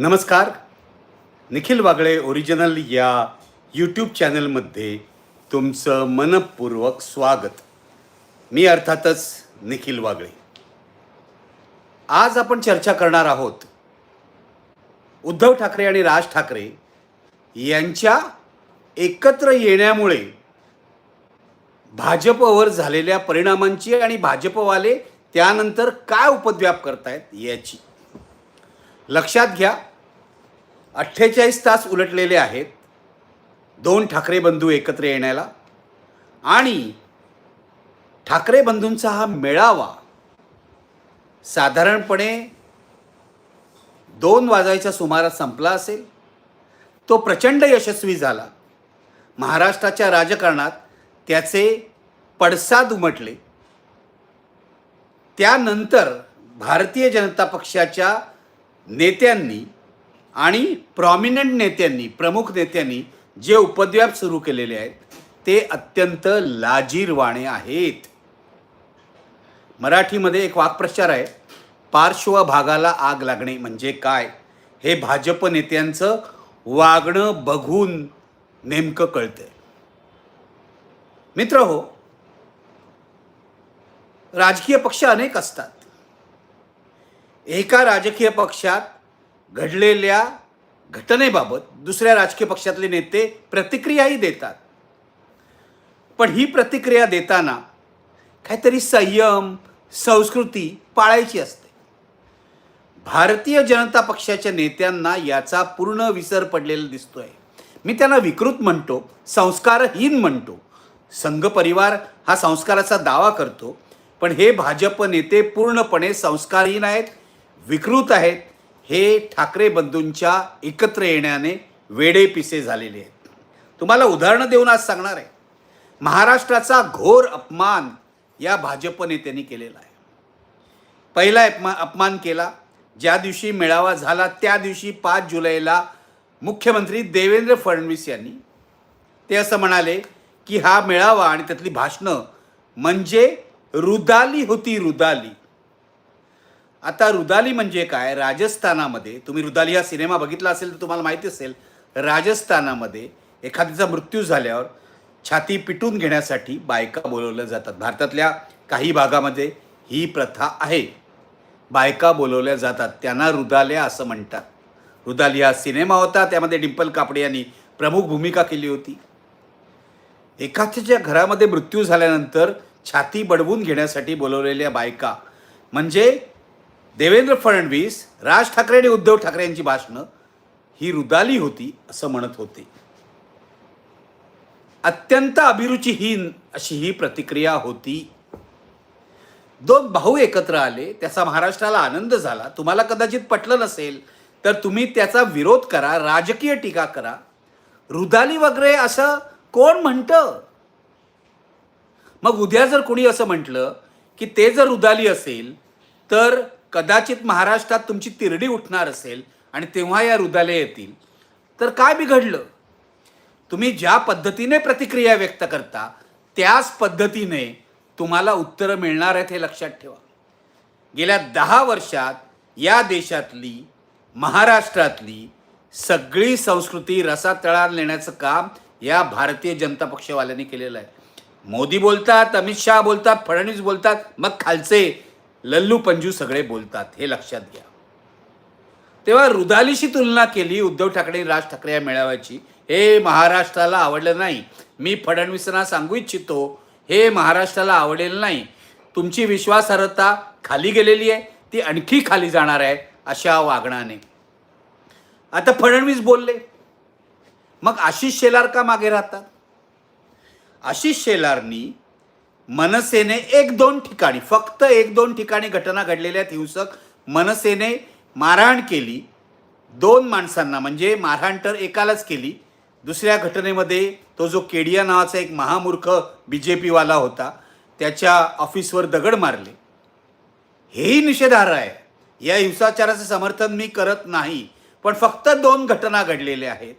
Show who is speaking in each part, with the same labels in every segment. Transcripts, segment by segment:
Speaker 1: नमस्कार. निखिल वागळे ओरिजिनल या यूट्यूब चॅनलमध्ये तुमचं मनपूर्वक स्वागत. मी अर्थातच निखिल वागळे. आज आपण चर्चा करणार आहोत उद्धव ठाकरे आणि राज ठाकरे यांच्या एकत्र येण्यामुळे भाजपवर झालेल्या परिणामांची आणि भाजपवाले त्यानंतर काय उपद्व्याप करतायत याची. लक्षात घ्या अठ्ठेचाळीस तास उलटलेले आहेत दोन ठाकरे बंधू एकत्र येण्याला. आणि ठाकरे बंधूंचा हा मेळावा साधारणपणे दोन वाजायच्या सुमारास संपला असेल. तो प्रचंड यशस्वी झाला. महाराष्ट्राच्या राजकारणात त्याचे पडसाद उमटले. त्यानंतर भारतीय जनता पक्षाच्या नेत्यांनी आणि प्रॉमिनंट नेत्यांनी प्रमुख नेत्यांनी जे उपद्व्याप सुरू केलेले आहेत ते अत्यंत लाजीरवाणे आहेत. मराठीमध्ये एक वाक्प्रचार आहे पार्श्वभागाला आग लागणे म्हणजे काय? हे भाजप नेत्यांचं वागणं बघून नेमकं कळतंय. मित्र हो राजकीय पक्ष अनेक असतात. एका राजकीय पक्षात घडलेल्या घटनेबाबत दुसऱ्या राजकीय पक्षातले नेते प्रतिक्रियाही देतात. पण ही प्रतिक्रिया देताना काहीतरी संयम संस्कृती पाळायची असते. भारतीय जनता पक्षाच्या नेत्यांना याचा पूर्ण विसर पडलेला दिसतोय. मी त्यांना विकृत म्हणतो संस्कारहीन म्हणतो. संघ परिवार हा संस्काराचा दावा करतो पण हे भाजप नेते पूर्णपणे संस्कारहीन आहेत विकृत आहेत. हे ठाकरे बंधूंच्या एकत्र येण्याने वेडे पिसे झालेले आहेत. तुम्हाला उदाहरणं देऊन आज सांगणार आहे. महाराष्ट्राचा घोर अपमान या भाजप नेत्यांनी केलेला आहे. पहिला अपमा अपमान केला. ज्या दिवशी मेळावा झाला त्या दिवशी पाच जुलैला मुख्यमंत्री देवेंद्र फडणवीस यांनी ते असं म्हणाले की हा मेळावा आणि त्यातली भाषणं म्हणजे रुदाली होती रुदाली. आता रुदाली म्हणजे काय? राजस्थानामध्ये तुम्ही रुदाली हा सिनेमा बघितला असेल तर तुम्हाला माहिती असेल राजस्थानामध्ये एखाद्याचा मृत्यू झाल्यावर छाती पिटून घेण्यासाठी बायका बोलवल्या जातात. भारतातल्या काही भागामध्ये ही प्रथा आहे. बायका बोलवल्या जातात. त्यांना रुदाल्या असं म्हणतात. रुदाली हा सिनेमा होता त्यामध्ये डिंपल कापडे यांनी प्रमुख भूमिका केली होती. एखाद्याच्या घरामध्ये मृत्यू झाल्यानंतर छाती बडवून घेण्यासाठी बोलवलेल्या बायका म्हणजे देवेंद्र फडणवीस राज ठाकरे आणि उद्धव ठाकरे यांची भाषणं ही रुदाली होती असं म्हणत होते. अत्यंत अभिरुचीहीन अशी ही प्रतिक्रिया होती. दोन भाऊ एकत्र आले त्याचा महाराष्ट्राला आनंद झाला. तुम्हाला कदाचित पटलं नसेल तर तुम्ही त्याचा विरोध करा राजकीय टीका करा. रुदाली वगैरे असं कोण म्हणतं? मग उद्या जर कोणी असं म्हटलं की ते जर रुदाली असेल तर कदाचित महाराष्ट्रात तुमची तिरडी उठणार असेल आणि तेव्हा या रुदाल्या येतील. तर काय बिघडलं? तुम्ही ज्या पद्धतीने प्रतिक्रिया व्यक्त करता त्याच पद्धतीने तुम्हाला उत्तरं मिळणार आहेत हे लक्षात ठेवा. गेल्या दहा वर्षात या देशातली महाराष्ट्रातली सगळी संस्कृती रसातळा नेण्याचं काम या भारतीय जनता पक्षवाल्यांनी केलेलं आहे. मोदी बोलतात अमित शहा बोलतात फडणवीस बोलतात मग खालचे लल्लू पंजू सगळे बोलतात हे लक्षात घ्या. तेव्हा रुदालीशी तुलना केली उद्धव ठाकरे राज ठाकरे या मेळाव्याची. हे महाराष्ट्राला आवडलं नाही. मी फडणवीसांना सांगू इच्छितो हे महाराष्ट्राला आवडेल नाही. तुमची विश्वासार्हता खाली गेलेली आहे ती आणखी खाली जाणार आहे अशा वागणाने आता फडणवीस बोलले. मग आशिष शेलार का मागे राहतात? आशिष शेलारनी मनसेने एक दोन ठिकाणी फक्त एक दोन ठिकाणी घटना घडलेल्या आहेत. हिंसक मनसेने मारहाण केली. दोन माणसांना म्हणजे मारहाण तर एकालाच केली. दुसऱ्या घटनेमध्ये तो जो केडिया नावाचा एक महामूर्ख बी जे पीवाला होता त्याच्या ऑफिसवर दगड मारले. हेही निषेधार्ह आहे. या हिंसाचाराचं समर्थन मी करत नाही पण फक्त दोन घटना घडलेल्या आहेत.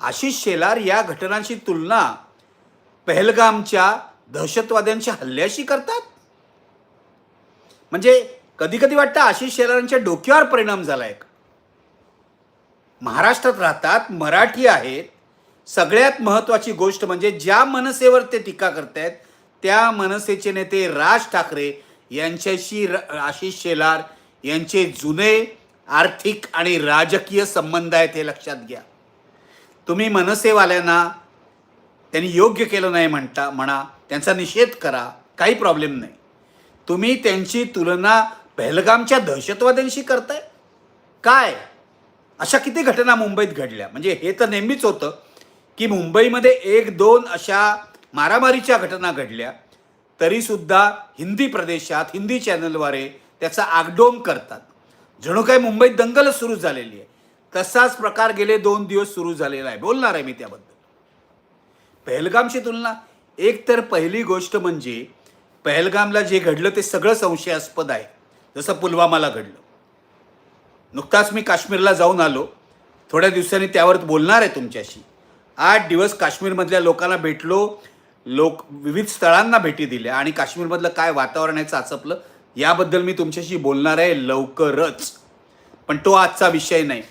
Speaker 1: आशिष शेलार या घटनांची तुलना पहलगामच्या दहशतवाद्यांच्या हल्ल्याशी करतात? म्हणजे कधी कधी वाटतं आशिष शेलारांच्या डोक्यावर परिणाम झालाय? का महाराष्ट्रात राहतात मराठी आहेत. सगळ्यात महत्त्वाची गोष्ट म्हणजे ज्या मनसेवर ते टीका करतायत त्या मनसेचे नेते राज ठाकरे यांच्याशी र आशिष शेलार यांचे जुने आर्थिक आणि राजकीय संबंध आहेत हे लक्षात घ्या. तुम्ही मनसेवाल्यांना त्यांनी योग्य केलं नाही म्हणता म्हणा त्यांचा निषेध करा काही प्रॉब्लेम नाही. तुम्ही त्यांची तुलना पहलगामच्या दहशतवाद्यांशी करताय? काय? अशा किती घटना मुंबईत घडल्या? म्हणजे हे तर नेहमीच होतं की मुंबईमध्ये एक दोन अशा मारामारीच्या घटना घडल्या तरीसुद्धा हिंदी प्रदेशात हिंदी चॅनलद्वारे त्याचा आगडोम करतात. जणू काय मुंबईत दंगलच सुरू झालेली आहे. तसाच प्रकार गेले दोन दिवस सुरू झालेला आहे. बोलणार आहे मी त्याबद्दल. पहलगामची तुलना. एक तर पहिली गोष्ट म्हणजे पहलगामला जे घडलं ते सगळं संशयास्पद आहे. जसं पुलवामाला घडलं. नुकताच मी काश्मीरला जाऊन आलो. थोड्या दिवसांनी त्यावर बोलणार आहे तुमच्याशी. आठ दिवस काश्मीरमधल्या लोकांना भेटलो. लोक विविध स्थळांना भेटी दिल्या आणि काश्मीरमधलं काय वातावरण आहे चाचपलं याबद्दल मी तुमच्याशी बोलणार आहे लवकरच. पण तो आजचा विषय नाही.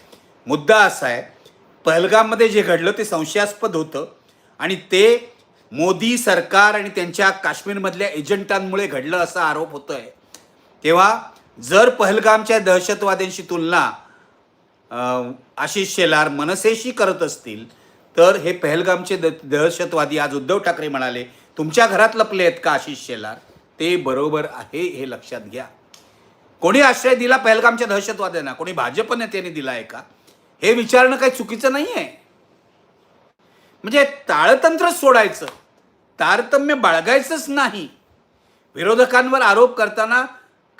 Speaker 1: मुद्दा असा आहे पहलगाममध्ये जे घडलं ते संशयास्पद होतं. आणि ते मोदी सरकार आणि त्यांच्या काश्मीरमधल्या एजंटांमुळे घडलं असा आरोप होतोय. तेव्हा जर पहलगामच्या दहशतवाद्यांशी तुलना आशिष शेलार मनसेशी करत असतील तर हे पहलगामचे द दहशतवादी आज उद्धव ठाकरे म्हणाले तुमच्या घरात लपले आहेत का आशिष शेलार? ते बरोबर आहे हे लक्षात घ्या. कोणी आश्रय दिला पहलगामच्या दहशतवाद्यांना? कोणी भाजप नेत्याने दिला आहे का? हे विचारणं काही चुकीचं नाही आहे म्हणजे ताळतंत्र सोडायचं. तारतम्य बाळगायचंच नाही. विरोधकांवर आरोप करताना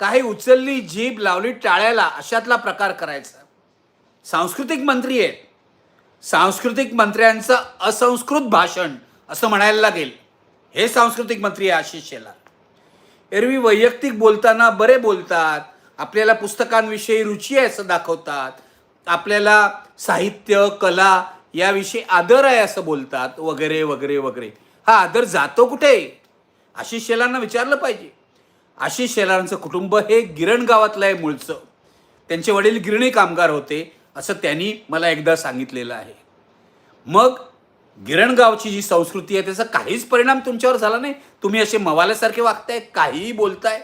Speaker 1: काही उचलली जीभ लावली टाळ्याला अशातला प्रकार करायचा. सांस्कृतिक मंत्री आहेत. सांस्कृतिक मंत्र्यांचं असंस्कृत भाषण असं म्हणायला लागेल. हे सांस्कृतिक मंत्री आहे आशिष शेलार. एरवी वैयक्तिक बोलताना बरे बोलतात. आपल्याला पुस्तकांविषयी रुची आहे असं दाखवतात. आपल्याला साहित्य कला याविषयी आदर आहे असं बोलतात. वगैरे वगैरे वगैरे. हा आदर जातो कुठे? आशिष शेलारांना विचारलं पाहिजे. आशिष शेलारांचं कुटुंब हे गिरण गावातलं आहे मूळचं. त्यांचे वडील गिरणी कामगार होते असं त्यांनी मला एकदा सांगितलेलं आहे. मग गिरणगावची जी संस्कृती आहे त्याचा काहीच परिणाम तुमच्यावर झाला नाही? तुम्ही असे मवाल्यासारखे वागताय काहीही बोलताय?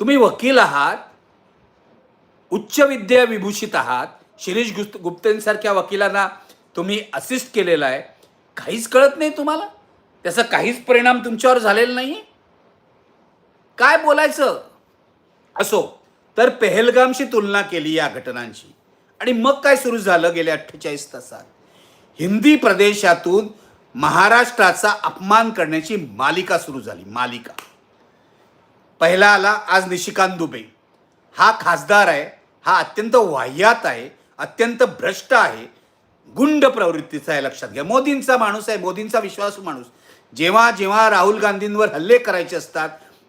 Speaker 1: तुम्ही वकील आहात उच्च विद्या विभूषित आहात शिरीष गुप्त गुप्तेंसारख्या वकिलांना तुम्ही असिस्ट केलेला आहे. काहीच कळत नाही तुम्हाला? त्याचा काहीच परिणाम तुमच्यावर झालेला नाही काय बोलायचं? असो तर पेहलगामशी तुलना केली या घटनांची. आणि मग काय सुरू झालं गेल्या अठ्ठेचाळीस तासात? हिंदी प्रदेशातून महाराष्ट्राचा अपमान करण्याची मालिका सुरू झाली. मालिका. पहिला आला आज निशिकांत दुबे. हा खासदार आहे. हा अत्यंत वाह्यात आहे. अत्यंत भ्रष्ट आहे. गुंड प्रवृत्तीचा आहे लक्षात घ्या. मोदींचा माणूस आहे मोदींचा विश्वासू माणूस. जेव्हा जेव्हा राहुल गांधींवर हल्ले करायचे असतात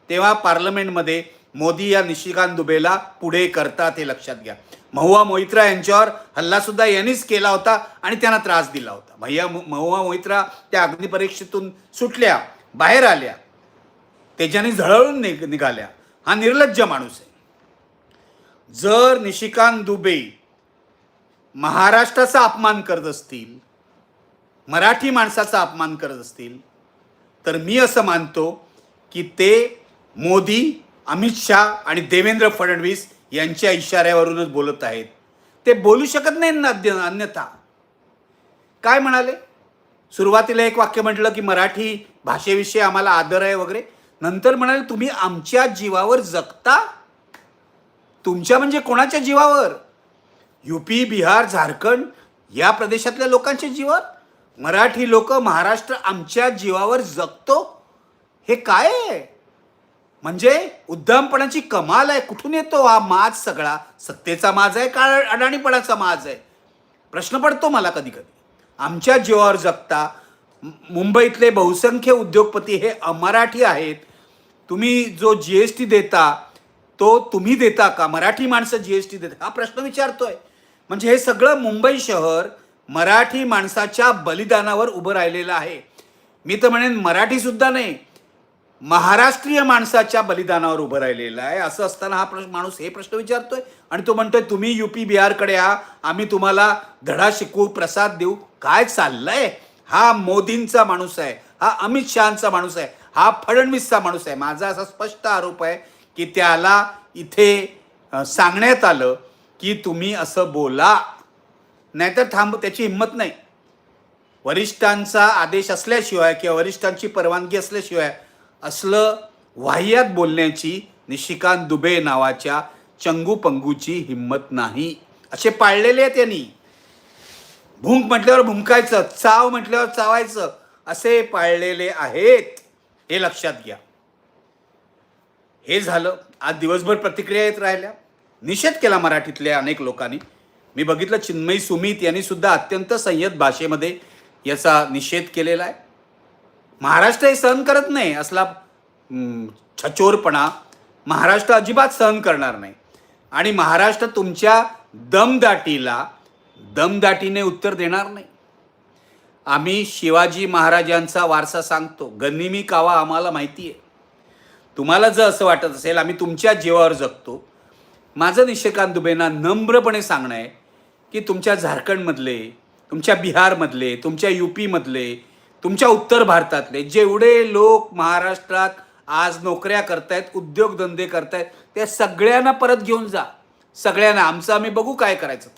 Speaker 1: तेव्हा पार्लमेंटमध्ये मोदी या निशिकांत दुबेला पुढे करतात हे लक्षात घ्या. महुआ मोहित्रा यांच्यावर हल्ला सुद्धा यांनीच केला होता आणि त्यांना त्रास दिला होता. भैया महुआ मोहित्रा त्या अग्निपरीक्षेतून सुटल्या बाहेर आल्या. त्याच्याने झळळून निघ निघाल्या. हा निर्लज्ज माणूस आहे. जर निशिकांत दुबे महाराष्ट्राचा अपमान करत असतील मराठी माणसाचा अपमान करत असतील तर मी असं मानतो की ते मोदी अमित शाह आणि देवेंद्र फडणवीस यांच्या इशाऱ्यावरूनच बोलत आहेत. ते बोलू शकत नाही ना अद्य- अन्यथा. काय म्हणाले? सुरुवातीला एक वाक्य म्हटलं की मराठी भाषेविषयी आम्हाला आदर आहे वगैरे. नंतर म्हणाले तुम्ही आमच्या जीवावर जगता? तुमच्या म्हणजे कोणाच्या जीवावर? युपी बिहार झारखंड या प्रदेशातल्या लोकांचे जीवन? मराठी लोक महाराष्ट्र आमच्या जीवावर जगतो? हे काय आहे? म्हणजे उद्दामपणाची कमाल आहे. कुठून येतो हा माज सगळा? सत्तेचा माज आहे का अडाणीपणाचा माज आहे? प्रश्न पडतो मला कधी कधी आमच्या जीवावर जगता मु- मुंबईतले बहुसंख्य उद्योगपती हे अमराठी आहेत. तुम्ही जो जी एस टी देता तो तुम्ही देता का? मराठी माणसं जी एस टी देता हा प्रश्न विचारतोय. म्हणजे हे सगळं मुंबई शहर मराठी माणसाच्या बलिदानावर उभं राहिलेलं आहे. मी तर म्हणेन मराठीसुद्धा नाही महाराष्ट्रीय माणसाच्या बलिदानावर उभं राहिलेला आहे. असं असताना हा प्रश्न माणूस हे प्रश्न विचारतोय आणि तो म्हणतोय तुम्ही युपी बिहारकडे या आम्ही तुम्हाला धडा शिकवू प्रसाद देऊ. काय चाललंय? हा मोदींचा माणूस आहे हा अमित शहाचा माणूस आहे हा फडणवीसचा माणूस आहे. माझा असा स्पष्ट आरोप आहे की त्याला इथे सांगण्यात आलं की तुम्ही असं बोला. नाहीतर थांब त्याची हिंमत नाही. वरिष्ठांचा आदेश असल्याशिवाय किंवा वरिष्ठांची परवानगी असल्याशिवाय असलं वाह्यात बोलण्याची निशिकांत दुबे नावाच्या चंगू पंगूची हिंमत नाही. असे पाळलेले आहेत त्यांनी भुंक म्हटल्यावर भुंकायचं चाव म्हटल्यावर चावायचं असे पाळलेले आहेत. हे लक्षात घ्या. हे झालं. आज दिवसभर प्रतिक्रिया येत राहिल्या. निषेध केला मराठीतल्या अनेक लोकांनी. मी बघितलं चिन्मयी सुमित यांनी सुद्धा अत्यंत संयत भाषेमध्ये याचा निषेध केलेला आहे. महाराष्ट्र हे सहन करत नाही असला छचोरपणा. महाराष्ट्र अजिबात सहन करणार नाही. आणि महाराष्ट्र तुमच्या दमदाटीला दमदाटीने उत्तर देणार नाही. आम्ही शिवाजी महाराजांचा वारसा सांगतो गनिमी कावा आम्हाला माहिती आहे तुम्हाला जर असं वाटत असेल आम्ही तुमच्या जीवावर जगतो माझं निशिकांत दुबेंना नम्रपणे सांगणं आहे की तुमच्या झारखंडमधले तुमच्या बिहारमधले तुमच्या यूपीमधले तुमच्या उत्तर भारतातले जेवढे लोक महाराष्ट्रात आज नोकऱ्या करतायत उद्योगधंदे करतायत त्या सगळ्यांना परत घेऊन जा. सगळ्यांना आमचं आम्ही बघू काय करायचं.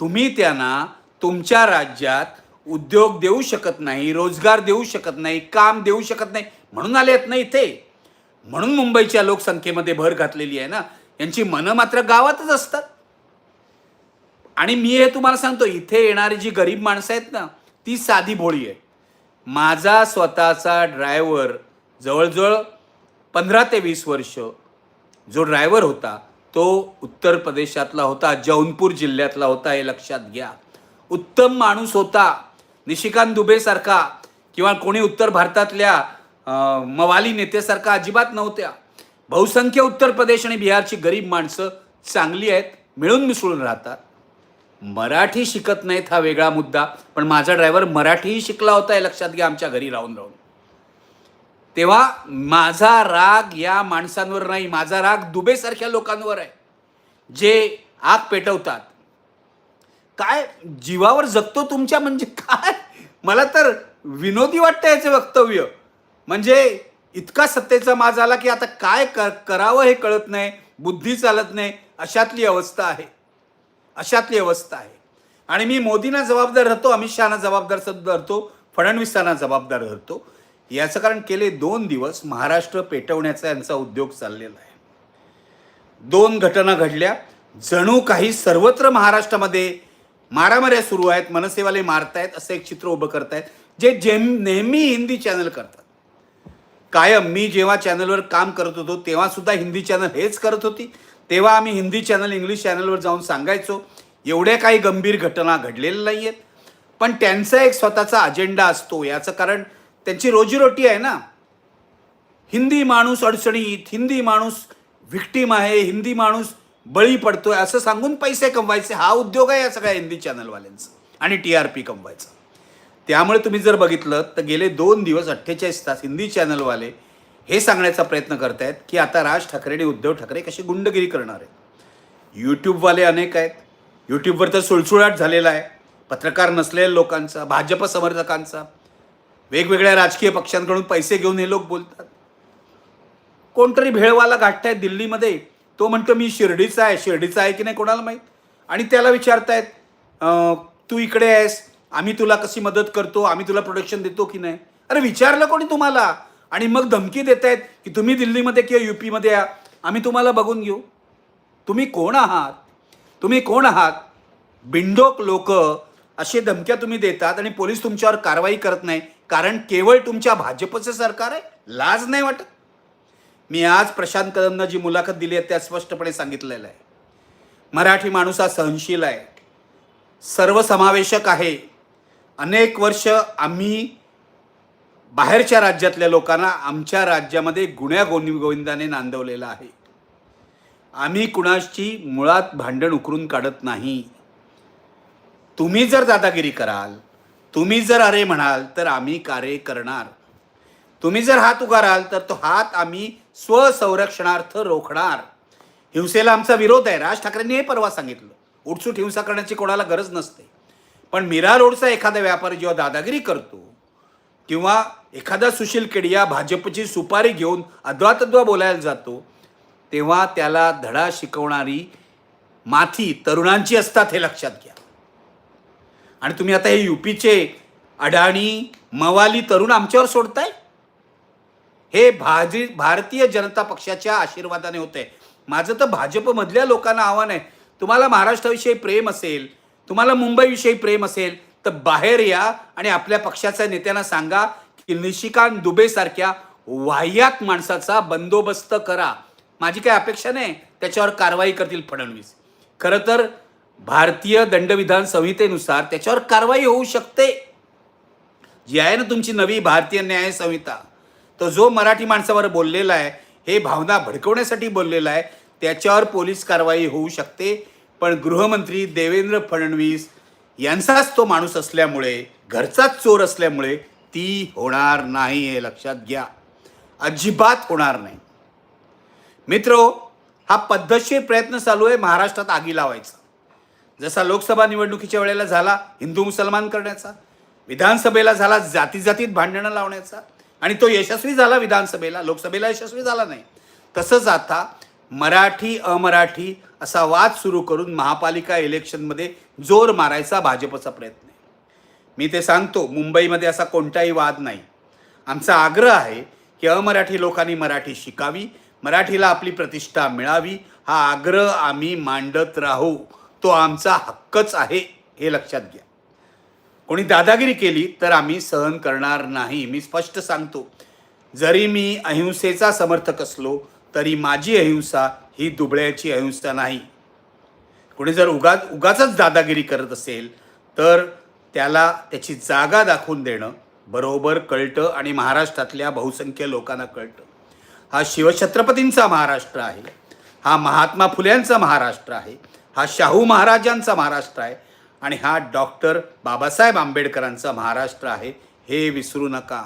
Speaker 1: तुम्ही त्यांना तुमच्या राज्यात उद्योग देऊ शकत नाही रोजगार देऊ शकत नाही काम देऊ शकत नाही म्हणून आले आहेत ना इथे. म्हणून मुंबईच्या लोकसंख्येमध्ये भर घातलेली आहे ना. यांची मनं मात्र गावातच असतात. आणि मी हे तुम्हाला सांगतो इथे येणारी जी गरीब माणसं आहेत ना ती साधी भोळी आहे. माझा स्वतःचा ड्रायव्हर जवळजवळ पंधरा ते वीस वर्ष जो ड्रायव्हर होता तो उत्तर प्रदेशातला होता जौनपूर जिल्ह्यातला होता हे लक्षात घ्या. उत्तम माणूस होता. निशिकांत दुबेसारखा किंवा कोणी उत्तर भारतातल्या मवाली नेत्यासारखा अजिबात नव्हत्या. बहुसंख्य उत्तर प्रदेश आणि बिहारची गरीब माणसं चांगली आहेत मिळून मिसळून राहतात. मराठी शिकत नाहीत हा वेगळा मुद्दा पण माझा ड्रायव्हर मराठीही शिकला होता हे लक्षात घ्या आमच्या घरी राहून राहून. तेव्हा माझा राग या माणसांवर नाही माझा राग दुबेसारख्या लोकांवर आहे जे आग पेटवतात. काय जीवावर जगतो तुमच्या म्हणजे काय? मला तर विनोदी वाटतं याचं वक्तव्य. म्हणजे इतका सत्तेचा माज आला की आता काय क करावं हे कळत नाही बुद्धी चालत नाही अशातली अवस्था आहे. अशातली अवस्था आहे. आणि मी मोदींना जबाबदार धरतो अमित शहाना जबाबदार धरतो फडणवीसांना जबाबदार धरतो याचं कारण केले दोन दिवस महाराष्ट्र पेटवण्याचा यांचा उद्योग चाललेला आहे. दोन घटना घडल्या. जणू काही सर्वत्र महाराष्ट्रामध्ये मारामाऱ्या सुरू आहेत मनसेवाले मारतायत असं एक चित्र उभं करतायत जे जेम नेहमी हिंदी चॅनल करतात. कायम मी जेव्हा चॅनलवर काम करत होतो तेव्हासुद्धा हिंदी चॅनल हेच करत होती. तेव्हा आम्ही हिंदी चॅनल इंग्लिश चॅनलवर जाऊन सांगायचो. एवढ्या काही गंभीर घटना घडलेल्या नाही आहेत पण त्यांचा एक स्वतःचा अजेंडा असतो याचं कारण त्यांची रोजीरोटी आहे ना. हिंदी माणूस अडचणीत हिंदी माणूस व्हिक्टीम आहे हिंदी माणूस बळी पडतोय असं सांगून पैसे कमवायचे. हा उद्योग आहे या सगळ्या हिंदी चॅनलवाल्यांचा आणि टी आर पी कमवायचा. त्यामुळे तुम्ही जर बघितलं तर गेले दोन दिवस अठ्ठेचाळीस तास हिंदी चॅनलवाले हे सांगण्याचा प्रयत्न करत आहेत की आता राज ठाकरे आणि उद्धव ठाकरे कशी गुंडगिरी करणार आहेत. यूट्यूबवाले अनेक आहेत. यूट्यूबवर तर सुळसुळाट झालेला आहे. पत्रकार नसलेल्या लोकांचा भाजप समर्थकांचा वेगवेगळ्या राजकीय पक्षांकडून पैसे घेऊन हे लोक बोलतात. कोणतरी भेळवाला गाठतायत दिल्लीमध्ये. तो म्हणतो मी शिर्डीचा आहे. शिर्डीचा आहे की नाही कोणाला माहीत? आणि त्याला विचारतायत तू इकडे आहेस. आम्ही तुला कशी मदत करतो आम्ही तुला प्रोटेक्शन देतो की नाही? अरे विचारलं कोणी तुम्हाला? आणि मग धमकी देत आहेत की तुम्ही दिल्लीमध्ये किंवा युपीमध्ये या. आम्ही तुम्हाला बघून घेऊ. तुम्ही कोण आहात? तुम्ही कोण आहात? बिंडोक लोक असे धमक्या तुम्ही देतात आणि पोलीस तुमच्यावर कारवाई करत नाही. कारण केवळ तुमच्या भाजपचं सरकार आहे लाज नाही वाटत. मी आज प्रशांत कदमनं जी मुलाखत दिली आहे त्या स्पष्टपणे सांगितलेलं आहे. मराठी माणूस हा सहनशील आहे. सर्वसमावेशक आहे. अनेक वर्ष आम्ही बाहेरच्या राज्यातल्या लोकांना आमच्या राज्यामध्ये गुण्या गोविंदाने नांदवलेलं आहे. आम्ही कुणाची मुळात भांडण उकरून काढत नाही. तुम्ही जर दादागिरी कराल तुम्ही जर अरे म्हणाल तर आम्ही कार्य करणार. तुम्ही जर हात उगाराल तर तो हात आम्ही स्वसंरक्षणार्थ रोखणार. हिंसेला आमचा विरोध आहे. राज ठाकरेंनी हे परवा सांगितलं. उठसूट हिंसा करण्याची कोणाला गरज नसते. पण मीरा रोडचा एखादा व्यापारी जेव्हा दादागिरी करतो किंवा एखादा सुशील केडिया भाजपची सुपारी घेऊन अद्वातद्वा बोलायला जातो तेव्हा त्याला धडा शिकवणारी माथी तरुणांची असतात हे लक्षात घ्या. आणि तुम्ही आता हे युपीचे अडाणी मवाली तरुण आमच्यावर सोडताय? हे भाजी भारतीय जनता पक्षाच्या आशीर्वादाने होते माझं तर भाजपमधल्या लोकांना आव्हान आहे. तुम्हाला महाराष्ट्राविषयी प्रेम असेल तुम्हाला मुंबईविषयी प्रेम असेल तर बाहेर या आणि आपल्या पक्षाच्या नेत्यांना सांगा की निशिकांत दुबेसारख्या वाह्यात माणसाचा बंदोबस्त करा. माझी काही अपेक्षा नाही. त्याच्यावर कारवाई करतील फडणवीस. खरं तर भारतीय दंडविधान संहितेनुसार त्याच्यावर कारवाई होऊ शकते. जी आहे ना तुमची नवी भारतीय न्याय संहिता. तर जो मराठी माणसावर बोललेला आहे हे भावना भडकवण्यासाठी बोललेला आहे त्याच्यावर पोलीस कारवाई होऊ शकते. पण गृहमंत्री देवेंद्र फडणवीस यांचाच तो माणूस असल्यामुळे घरचाच चोर असल्यामुळे ती होणार नाही हे लक्षात घ्या. अजिबात होणार नाही. मित्रो हा पद्धतशीर प्रयत्न चालू आहे महाराष्ट्रात आगी लावायचा. जसा लोकसभा निवडणुकीच्या वेळेला झाला हिंदू मुसलमान करण्याचा विधानसभेला झाला जाती जातीत भांडणं लावण्याचा आणि तो यशस्वी झाला विधानसभेला लोकसभेला यशस्वी झाला नाही. तसंच आता मराठी अमराठी असा वाद सुरू करून महापालिका इलेक्शनमध्ये जोर मारायचा भाजपचा प्रयत्न आहे. मी ते सांगतो मुंबईमध्ये असा कोणताही वाद नाही. आमचा आग्रह आहे की अमराठी लोकांनी मराठी शिकावी मराठीला आपली प्रतिष्ठा मिळावी हा आग्रह आम्ही मांडत राहू. तो आमचा हक्कच आहे हे लक्षात घ्या. कोणी दादागिरी केली तर आम्ही सहन करणार नाही. मी स्पष्ट सांगतो जरी मी अहिंसेचा समर्थक असलो तरी माझी अहिंसा ही दुबळ्याची अहिंसा नाही. कोणी जर उगा उगाचच दादागिरी करत असेल तर त्याला त्याची जागा दाखवून देणं बरोबर कळतं आणि महाराष्ट्रातल्या बहुसंख्य लोकांना कळतं. हा शिवछत्रपतींचा महाराष्ट्र आहे हा महात्मा फुल्यांचा महाराष्ट्र आहे हा शाहू महाराजांचा महाराष्ट्र आहे आणि हा डॉक्टर बाबासाहेब आंबेडकरांचा महाराष्ट्र आहे हे विसरू नका.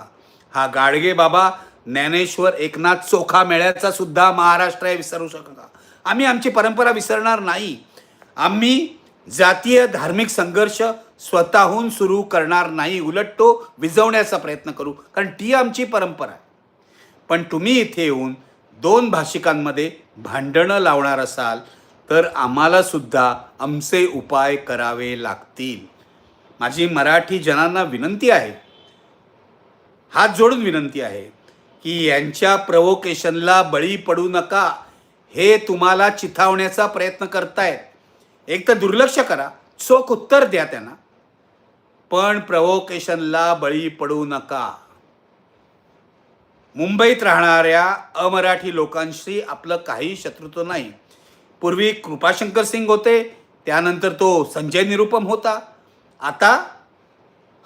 Speaker 1: हा गाडगे बाबा ज्ञानेश्वर एकनाथ चोखा मेळ्याचा सुद्धा महाराष्ट्र आहे विसरू शकता. आम्ही आमची परंपरा विसरणार नाही. आम्ही जातीय धार्मिक संघर्ष स्वतःहून सुरू करणार नाही. उलट तो विझवण्याचा प्रयत्न करू कारण ती आमची परंपरा आहे. पण तुम्ही इथे येऊन दोन भाषिकांमध्ये भांडणं लावणार असाल तर आम्हाला सुद्धा आमचे उपाय करावे लागतील. माझी मराठी जनांना विनंती आहे. हात जोडून विनंती आहे. की यांच्या प्रवोकेशनला बळी पडू नका हे तुम्हाला चिथावण्याचा प्रयत्न करतायत. एक तर दुर्लक्ष करा चोख उत्तर द्या त्यांना. पण प्रवोकेशनला बळी पडू नका. मुंबईत राहणाऱ्या अमराठी लोकांशी आपलं काही शत्रुत्व नाही. पूर्वी कृपाशंकर सिंग होते त्यानंतर तो संजय निरुपम होता. आता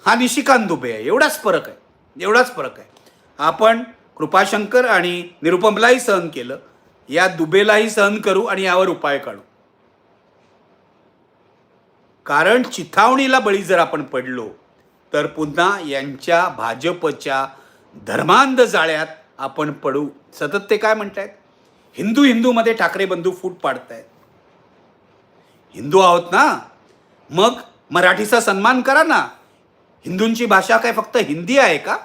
Speaker 1: हा निशिकांत दुबे आहे एवढाच फरक आहे एवढाच फरक आहे. आपण कृपाशंकर आणि निरुपमलाही सहन केलं. या दुबेलाही सहन करू आणि यावर उपाय काढू. कारण चिथावणीला बळी जर आपण पडलो तर पुन्हा यांच्या भाजपच्या धर्मांध जाळ्यात आपण पडू. सतत ते काय म्हणतायत? हिंदू हिंदूमध्ये ठाकरे बंधू फूट पाडतायत. हिंदू आहोत ना? मग मराठीचा सन्मान करा ना. हिंदूंची भाषा काय फक्त हिंदी आहे का?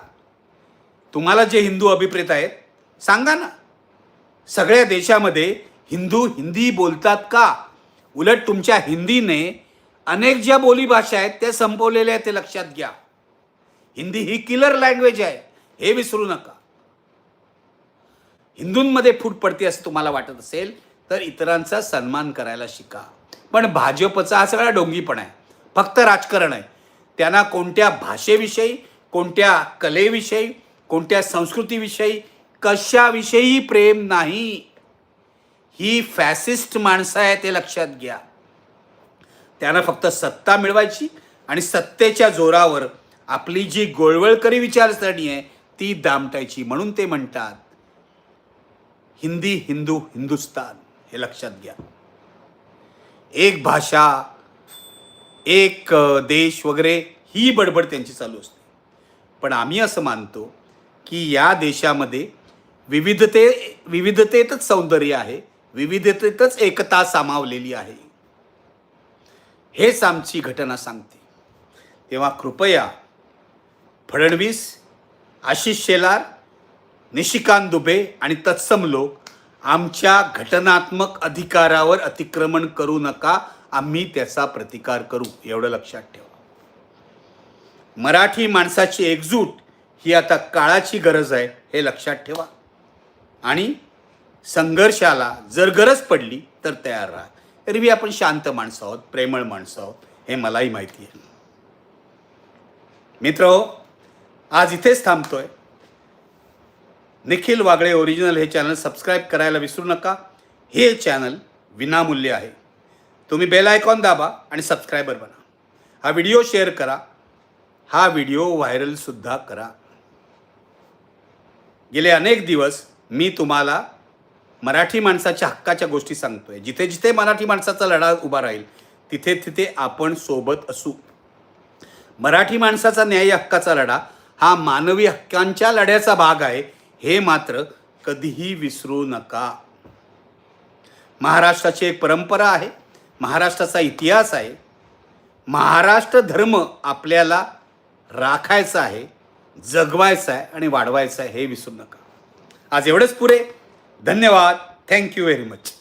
Speaker 1: तुम्हाला जे हिंदू अभिप्रेत आहेत सांगा ना. सगळ्या देशामध्ये हिंदू हिंदी बोलतात का? उलट तुमच्या हिंदीने अनेक ज्या बोलीभाषा आहेत त्या संपवलेल्या आहेत ते लक्षात घ्या. हिंदी ही किलर लँग्वेज आहे. हे विसरू नका. हिंदूंमध्ये फूट पडते असं तुम्हाला वाटत असेल तर इतरांचा सन्मान करायला शिका. पण भाजपचा हा सगळा डोंगीपणा आहे. फक्त राजकारण आहे. त्यांना कोणत्या भाषेविषयी कोणत्या कलेविषयी कोणत्या संस्कृतीविषयी कशाविषयी प्रेम नाही? ही फॅसिस्ट माणसं आहे ते लक्षात घ्या. त्यांना फक्त सत्ता मिळवायची आणि सत्तेच्या जोरावर आपली जी गोळवळकरी विचारसरणी आहे ती दामटायची म्हणून ते म्हणतात. हिंदी हिंदू हिंदुस्तान हे लक्षात घ्या. एक भाषा एक देश वगैरे ही बडबड त्यांची चालू असते. पण आम्ही असं मानतो की या देशामध्ये विविधते विविधतेतच सौंदर्य आहे विविधतेतच एकता सामावलेली आहे. हेच आमची घटना सांगते. तेव्हा कृपया फडणवीस आशिष शेलार निशिकांत दुबे आणि तत्सम लोक आमच्या घटनात्मक अधिकारावर अतिक्रमण करू नका आम्ही त्याचा प्रतिकार करू. एवढं लक्षात ठेवा. मराठी माणसाची एकजूट ही आता काळाची गरज आहे हे लक्षात ठेवा. आणि संघर्षाला जर गरज पडली तर तयार राहा. एरवी आपण शांत माणसं आहोत प्रेमळ माणसं आहोत हे मलाही माहिती आहे. मित्र हो, आज इथेच थांबतोय. निखिल वागळे ओरिजिनल हे चॅनल सबस्क्राईब करायला विसरू नका. हे चॅनल विनामूल्य आहे. तुम्ही बेल आयकॉन दाबा आणि सबस्क्रायबर बना. हा व्हिडिओ शेअर करा. हा व्हिडिओ व्हायरलसुद्धा करा. गेले अनेक दिवस मी तुम्हाला मराठी माणसाच्या हक्काच्या गोष्टी सांगतोय. जिथे जिथे मराठी माणसाचा लढा उभा राहील तिथे तिथे आपण सोबत असू. मराठी माणसाचा न्याय हक्काचा लढा हा मानवी हक्कांच्या लढ्याचा भाग आहे हे मात्र कधीही विसरू नका. महाराष्ट्राची एक परंपरा आहे महाराष्ट्राचा इतिहास आहे. महाराष्ट्र धर्म आपल्याला राखायचा आहे जगवायचं आहे आणि वाढवायचं आहे हे विसरू नका. आज एवढंच पुरे. धन्यवाद. Thank you very much